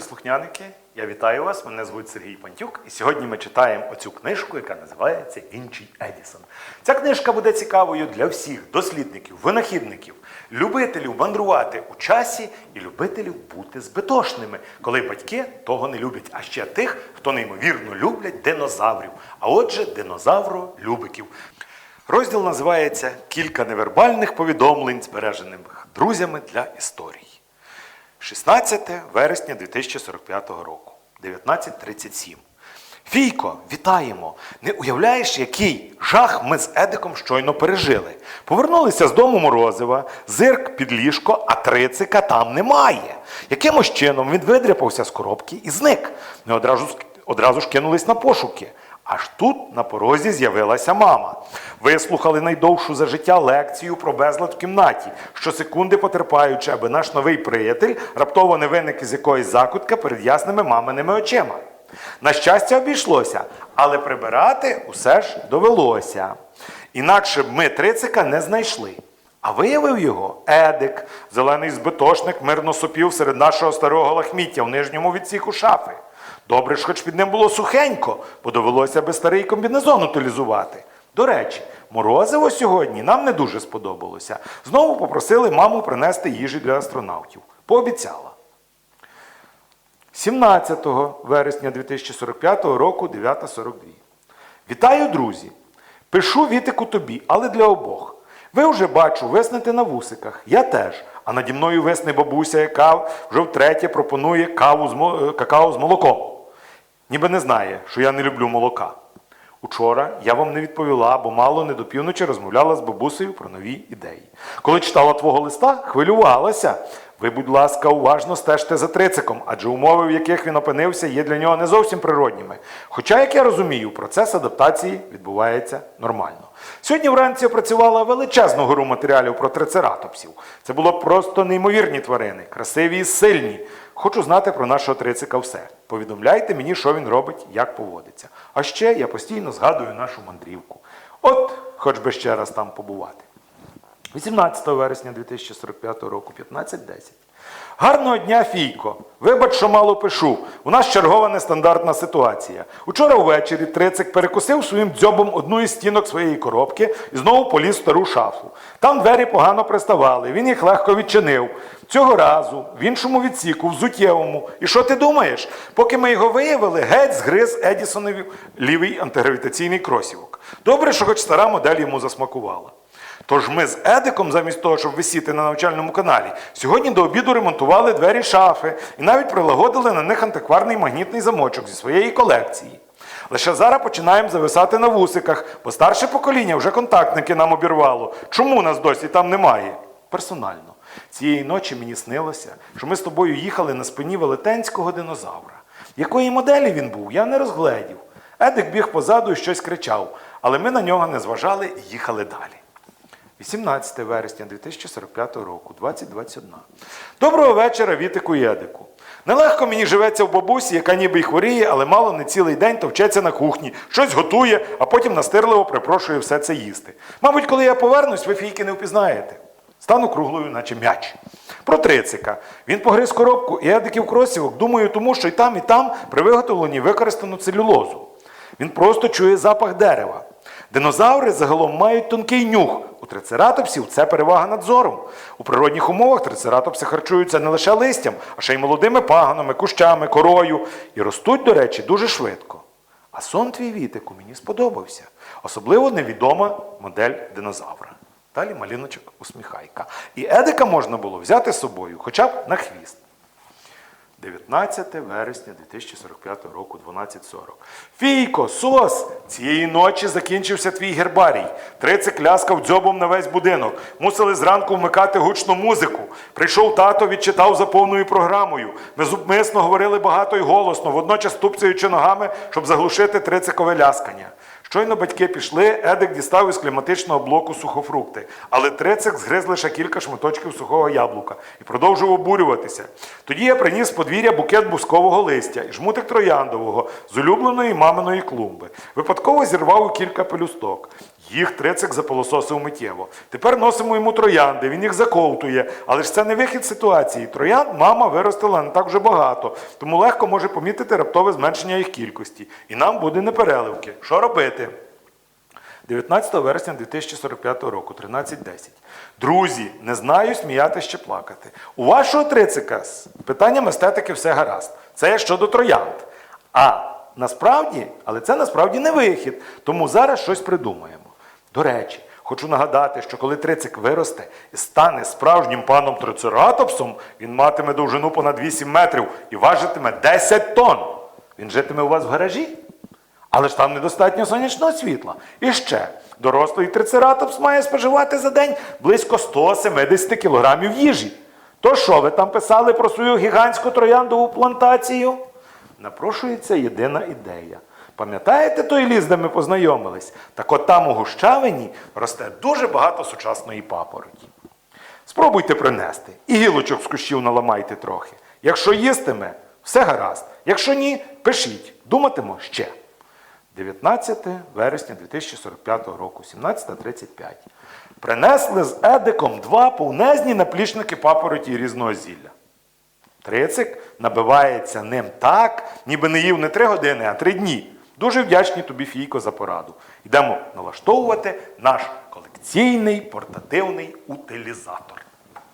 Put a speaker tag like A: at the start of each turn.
A: слухняники. Я вітаю вас. Мене звуть Сергій Пантюк. І сьогодні ми читаємо оцю книжку, яка називається Вінчий Едісон. Ця книжка буде цікавою для всіх дослідників, винахідників, любителів мандрувати у часі і любителів бути збитошними, коли батьки того не люблять. А ще тих, хто неймовірно люблять динозаврів. А отже, динозавро-любиків. Розділ називається Кілька невербальних повідомлень, збережених друзями для історії. 16 вересня 2045 року, 19.37. Фійко, вітаємо! Не уявляєш, який жах ми з Едиком щойно пережили. Повернулися з дому Морозива, зирк під ліжко, а трицика там немає. Якимось чином він видряпався з коробки і зник. Ми одразу, одразу ж кинулись на пошуки. Аж тут на порозі з'явилася мама. Вислухали найдовшу за життя лекцію про безлад в кімнаті, щосекунди потерпаючи, аби наш новий приятель раптово не виник із якоїсь закутки перед ясними маминими очима. На щастя, обійшлося, але прибирати усе ж довелося. Інакше б ми трицика не знайшли. А виявив його Едик, зелений збитошник, мирно сопів серед нашого старого лахміття в нижньому відсіку шафи. Добре ж, хоч під ним було сухенько, бо довелося би старий комбінезон утилізувати. До речі, морозиво сьогодні нам не дуже сподобалося. Знову попросили маму принести їжі для астронавтів. Пообіцяла. 17 вересня 2045 року 9.42. Вітаю, друзі! Пишу вітику тобі, але для обох. Ви вже бачу, виснете на вусиках. Я теж. А наді мною висне бабуся, яка вже втретє пропонує каву з е, какао з молоком. Ніби не знає, що я не люблю молока. Учора я вам не відповіла, бо мало не до півночі розмовляла з бабусею про нові ідеї. Коли читала твого листа, хвилювалася. Ви, будь ласка, уважно стежте за трициком, адже умови, в яких він опинився, є для нього не зовсім природніми. Хоча, як я розумію, процес адаптації відбувається нормально. Сьогодні вранці опрацювала величезну гору матеріалів про трицератопсів. Це було просто неймовірні тварини, красиві і сильні. Хочу знати про нашого трицика все. Повідомляйте мені, що він робить, як поводиться. А ще я постійно згадую нашу мандрівку. От, хоч би ще раз там побувати. 18 вересня 2045 року, 15.10. Гарного дня, Фійко. Вибач, що мало пишу. У нас чергова нестандартна ситуація. Учора ввечері Трицик перекусив своїм дзьобом одну із стінок своєї коробки і знову поліз в стару шафу. Там двері погано приставали, він їх легко відчинив. Цього разу в іншому відсіку, взуттєвому. І що ти думаєш? Поки ми його виявили, геть згриз Едісонові лівий антигравітаційний кросівок. Добре, що хоч стара модель йому засмакувала. Тож ми з Едиком, замість того, щоб висіти на навчальному каналі, сьогодні до обіду ремонтували двері шафи і навіть прилагодили на них антикварний магнітний замочок зі своєї колекції. Лише зараз починаємо зависати на вусиках, бо старше покоління вже контактники нам обірвало. Чому нас досі там немає? Персонально. Цієї ночі мені снилося, що ми з тобою їхали на спині велетенського динозавра. Якої моделі він був, я не розгледів. Едик біг позаду і щось кричав, але ми на нього не зважали і їхали далі. 18 вересня 2045 року, 2021. Доброго вечора, Вітику і Едику. Нелегко мені живеться в бабусі, яка ніби й хворіє, але мало не цілий день товчеться на кухні, щось готує, а потім настирливо припрошує все це їсти. Мабуть, коли я повернусь, ви фійки не впізнаєте. Стану круглою, наче м'яч. Про трицика. Він погриз коробку і едиків кросівок, думаю, тому що і там, і там при виготовленні використано целюлозу. Він просто чує запах дерева. Динозаври загалом мають тонкий нюх. У трицератопсів це перевага над. У природних умовах трицератопси харчуються не лише листям, а ще й молодими паганами, кущами, корою. І ростуть, до речі, дуже швидко. А сон твій вітику мені сподобався. Особливо невідома модель динозавра. Далі маліночок усміхайка. І Едика можна було взяти з собою хоча б на хвіст. 19 вересня 2045 року, 12.40. Фійко, сос! Цієї ночі закінчився твій гербарій. Трицик ляскав дзьобом на весь будинок. Мусили зранку вмикати гучну музику. Прийшов тато, відчитав за повною програмою. Ми зубмисно говорили багато й голосно, водночас тупцяючи ногами, щоб заглушити трицикове ляскання. Щойно батьки пішли, Едик дістав із кліматичного блоку сухофрукти, але трицик згриз лише кілька шматочків сухого яблука і продовжив обурюватися. Тоді я приніс з подвір'я букет бускового листя і жмутик трояндового з улюбленої маминої клумби. Випадково зірвав кілька пелюсток. Їх трицик запилососив миттєво. Тепер носимо йому троянди, він їх заковтує. Але ж це не вихід ситуації. Троянд мама виростила не так вже багато, тому легко може помітити раптове зменшення їх кількості. І нам буде непереливки. Що робити? 19 вересня 2045 року, 13.10. Друзі, не знаю сміяти чи плакати. У вашого трицика з питанням естетики все гаразд. Це щодо троянд. А насправді, але це насправді не вихід. Тому зараз щось придумаємо. До речі, хочу нагадати, що коли трицик виросте і стане справжнім паном трицератопсом, він матиме довжину понад 8 метрів і важитиме 10 тонн. Він житиме у вас в гаражі? Але ж там недостатньо сонячного світла. І ще, дорослий трицератопс має споживати за день близько 170 кілограмів їжі. То що ви там писали про свою гігантську трояндову плантацію? Напрошується єдина ідея. Пам'ятаєте той ліс, де ми познайомились? Так от там у Гущавині росте дуже багато сучасної папороті. Спробуйте принести. І гілочок з кущів наламайте трохи. Якщо їстиме, все гаразд. Якщо ні, пишіть, думатимо ще. 19 вересня 2045 року, 17.35. Принесли з Едиком два повнезні наплічники папороті різного зілля. Трицик набивається ним так, ніби не їв не три години, а три дні. Дуже вдячні тобі, Фійко, за пораду. Йдемо налаштовувати наш колекційний портативний утилізатор.